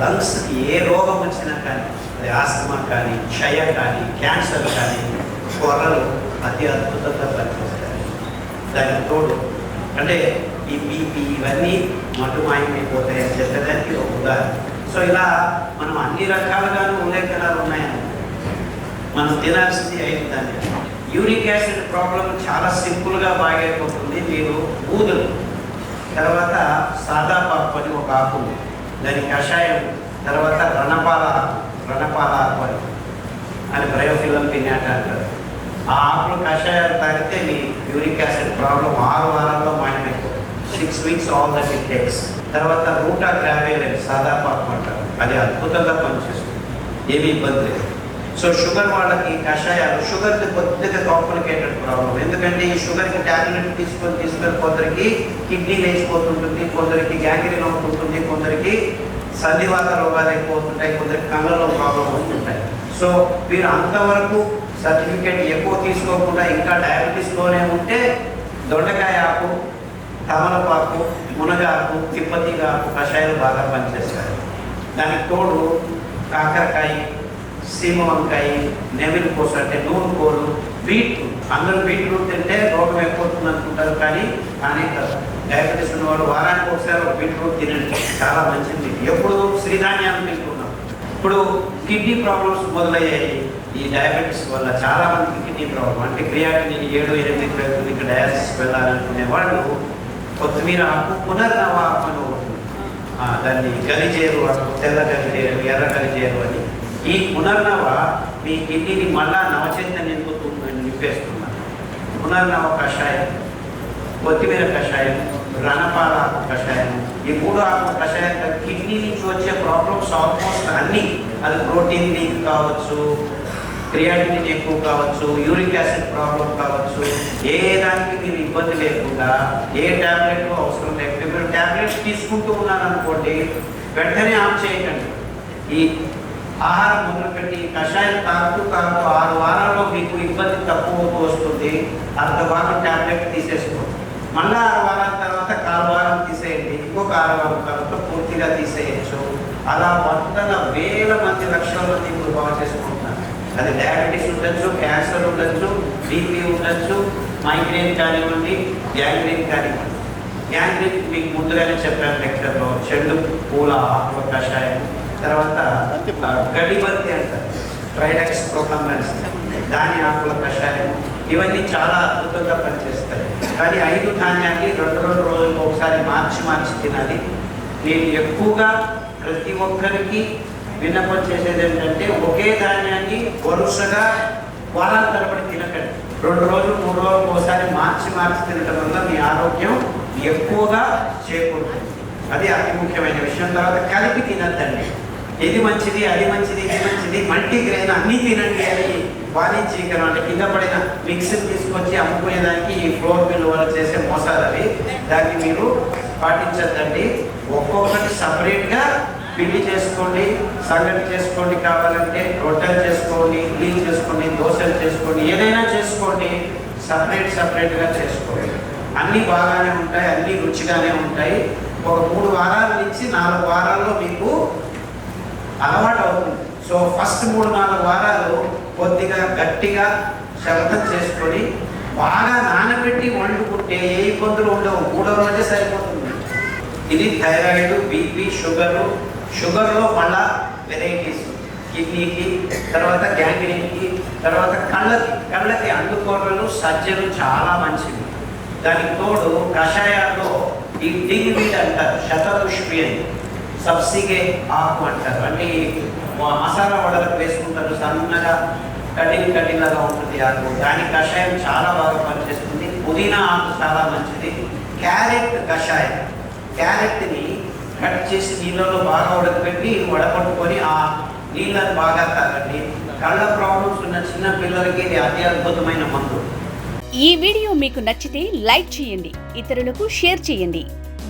లంగ్స్కి ఏ రోగం వచ్చినా కానీ అది ఆస్తమా కానీ క్షయ కానీ క్యాన్సర్ కానీ కొర్రలు అతి అద్భుతంగా పనిచేస్తాయి. దానికి తోడు అంటే ఈ బీపీ ఇవన్నీ మటుమాయమైపోతాయి అని చెప్పడానికి ఒక ఉదాహరణ. సో ఇలా మనం అన్ని రకాలుగాను ఉల్లేఖనాలు ఉన్నాయని మనం తినాల్సింది అయిన దాన్ని యూరిక్ యాసిడ్ ప్రాబ్లం చాలా సింపుల్గా బాగైపోతుంది మీరు ఊదలు తర్వాత సాదా పాకు అని ఒక ఆకు దాని కషాయం తర్వాత రణపాల ఆకు రణపాల ఆకు అని. అని బ్రయోఫిలం పిన్నాట అంటారు. ఆ ఆకులు కషాయాలు తాగితే మీ యూరిక్ యాసిడ్ ప్రాబ్లం ఆరు వారాల్లో మాయమైపోతుంది. Six weeks all that it takes తర్వాత రూటా గ్రావేల్ సాదా పాకు అంటారు. అది అద్భుతంగా పనిచేస్తుంది. ఏమీ ఇబ్బంది లేదు. సో షుగర్ వాళ్ళకి కషాయాలు షుగర్కి కొద్దిగా కాంప్లికేటెడ్ ప్రాబ్లం ఎందుకంటే ఈ షుగర్కి ట్యాబ్లెట్ తీసుకొని తీసుకొని కొందరికి కిడ్నీ లేచిపోతుంటుంది కొందరికి గ్యాంగ్రీన్ అవుతుంటుంది కొందరికి సన్నివాత రోగాలు అయిపోతుంటాయి కొందరికి కళ్ళలో ప్రాబ్లం వస్తుంటాయి. సో మీరు అంతవరకు సర్టిఫికేట్ ఎక్కువ తీసుకోకుండా ఇంకా డయాబెటీస్లోనే ఉంటే దొండకాయ ఆకు తమలపాకు మునగాకు తిప్పతిగా ఆకు కషాయాలు బాగా పనిచేస్తాయి. దానికి తోడు కాకరకాయ సీమ వంకాయ నెమిలి కోసు అంటే నూనె కోలు బీట్రూట్ అందరూ బీట్రూట్ తింటే రోగం ఎక్కువ అనుకుంటారు కానీ కానీ కాదు. డయాబెటీస్ ఉన్న వాళ్ళు వారానికి ఒకసారి ఒక బీట్రూట్ తినండి. చాలా మంచిది. ఎప్పుడు శ్రీధాన్యాలు తింటున్నాం. ఇప్పుడు కిడ్నీ ప్రాబ్లమ్స్ మొదలయ్యాయి. ఈ డయాబెటీస్ వల్ల చాలా మందికి కిడ్నీ ప్రాబ్లం అంటే క్రియాటిని ఏడు ఎనిమిది వెళ్తుంది ఇక్కడ డయాలసిస్ వెళ్ళాలనుకునే వాళ్ళు కొత్తిమీర ఆకు పునర్నవ అని దాన్ని గలిజేరు అంటారు, తెల్ల గలిజేరు ఎర్ర గలిజేరు అని. ఈ పునర్నవ మీ కిడ్నీని మళ్ళా నవచైతన్యంతో నింపేస్తున్నాను పునర్నవ కషాయం కొత్తిమీర కషాయం రణపాల ఆకు కషాయం ఈ మూడు ఆత్మ కషాయం కిడ్నీ నుంచి వచ్చే ప్రాబ్లమ్స్ ఆల్మోస్ట్ అన్ని అది ప్రోటీన్ లీక్ కావచ్చు క్రియాటినిన్ ఎక్కువ కావచ్చు యూరిక్ యాసిడ్ ప్రాబ్లం కావచ్చు ఏ దానికి మీరు ఇబ్బంది లేకుండా ఏ ట్యాబ్లెట్ అవసరం లేకుండా మీరు టాబ్లెట్స్ తీసుకుంటూ ఉన్నారనుకోండి వెంటనే ఆఫ్ చేయకండి ఈ ఆహారం మొదలుపెట్టి కషాయం తాగుతూ తాగుతూ ఆరు వారాల్లో మీకు ఇబ్బంది తక్కువ వస్తుంది. అర్ధ వారం టాబ్లెట్ తీసేసుకోండి. మళ్ళీ ఆరు వారాల తర్వాత కాలు వారం తీసేయండి. ఇంకొక ఆరు వారం తర్వాత పూర్తిగా తీసేయచ్చు. అలా వందల వేల మంది లక్షల మంది ఇప్పుడు బాగా చేసుకుంటున్నారు. అది డయాబెటీస్ ఉండొచ్చు క్యాన్సర్ ఉండొచ్చు బీపీ ఉండొచ్చు మైగ్రేన్ కానివ్వండి గ్యాంగ్రేన్ కానివ్వండి. గ్యాంగ్రీన్ మీకు ముందుగానే చెప్పాను లెక్చర్లో చెండు పూల ఆకుల కషాయం తర్వాత ఆ, గడ్డిబంతి అంటారు ట్రైడెక్స్ ప్రోగ్రామ్స్ దాని ఆకుల కషాయం. ఇవన్నీ చాలా అద్భుతంగా పనిచేస్తాయి. కానీ ఐదు ధాన్యాన్ని రెండు రెండు రోజులకు ఒకసారి మార్చి మార్చి తినాలి. నేను ఎక్కువగా ప్రతి ఒక్కరికి విన్నపం చేసేది ఏంటంటే ఒకే ధాన్యాన్ని వరుసగా వారాల తరబడి తినకండి. రెండు రోజులు మూడు రోజులు ఒకసారి మార్చి మార్చి తినటం వల్ల మీ ఆరోగ్యం ఎక్కువగా చేకూరుతుంది. అది అతి ముఖ్యమైన విషయం. తర్వాత కలిపి తినద్దండి. ఇది మంచిది అది మంచిది ఇది మంచిది మల్టీ గ్రెయిన్ అన్నీ తినండి అని వాణిజ్యీకరణ అంటే కింద పడిన మిక్సీ తీసుకొచ్చి అమ్ముకునేదానికి ఈ ఫ్లోర్ మిల్ వాళ్ళు చేసే మోసాలు అవి. దాన్ని మీరు పాటించద్దండి. ఒక్కొక్కటి సపరేట్గా పిండి చేసుకోండి సంగటి చేసుకోండి కావాలంటే రొట్టెలు చేసుకోండి ఇడ్లీలు చేసుకోండి దోశలు చేసుకోండి ఏదైనా చేసుకోండి సపరేట్ సపరేట్గా చేసుకోండి. అన్నీ బాగానే ఉంటాయి అన్నీ రుచిగానే ఉంటాయి. ఒక మూడు వారాల నుంచి నాలుగు వారాల్లో మీకు అలవాటు అవుతుంది సో ఫస్ట్ మూడు నాలుగు వారాలు కొద్దిగా గట్టిగా శబ్దం చేసుకొని బాగా నానబెట్టి వండుకుంటే ఏ ఇబ్బందులు ఉండవు. మూడో రోజే సరిపోతుంది. ఇది థైరాయిడ్ బీపీ షుగరు. షుగర్లో మళ్ళా వెరైటీస్. కిడ్నీకి తర్వాత గ్యాంగ్రీన్కి తర్వాత కళ్ళకి. కళ్ళకి అందుకోవడలు సజ్జలు చాలా మంచివి. దానికి తోడు కషాయాల్లో ఈ డింగ్ వీడ్ అంటారు శతపుష్పి అని. సబ్సిగే ఆకు అంటారు. అంటే మసాలా వడలకు వేసుకుంటారు. సన్నగా కఠిన కఠినగా ఉంటుంది ఆకు. దాని కషాయం చాలా బాగా పనిచేస్తుంది. పుదీనా ఆకు చాలా మంచిది. క్యారెట్ కషాయం. క్యారెట్ని కట్ చేసి నీళ్ళలో బాగా ఉడకబెట్టి వడపట్టుకొని ఆ నీళ్ళని బాగా తాగండి. కళ్ళ ప్రాబ్లమ్స్ ఉన్న చిన్న పిల్లలకి ఇది అతి అద్భుతమైన మందు. ఈ వీడియో మీకు నచ్చితే లైక్ చేయండి. ఇతరులకు షేర్ చేయండి.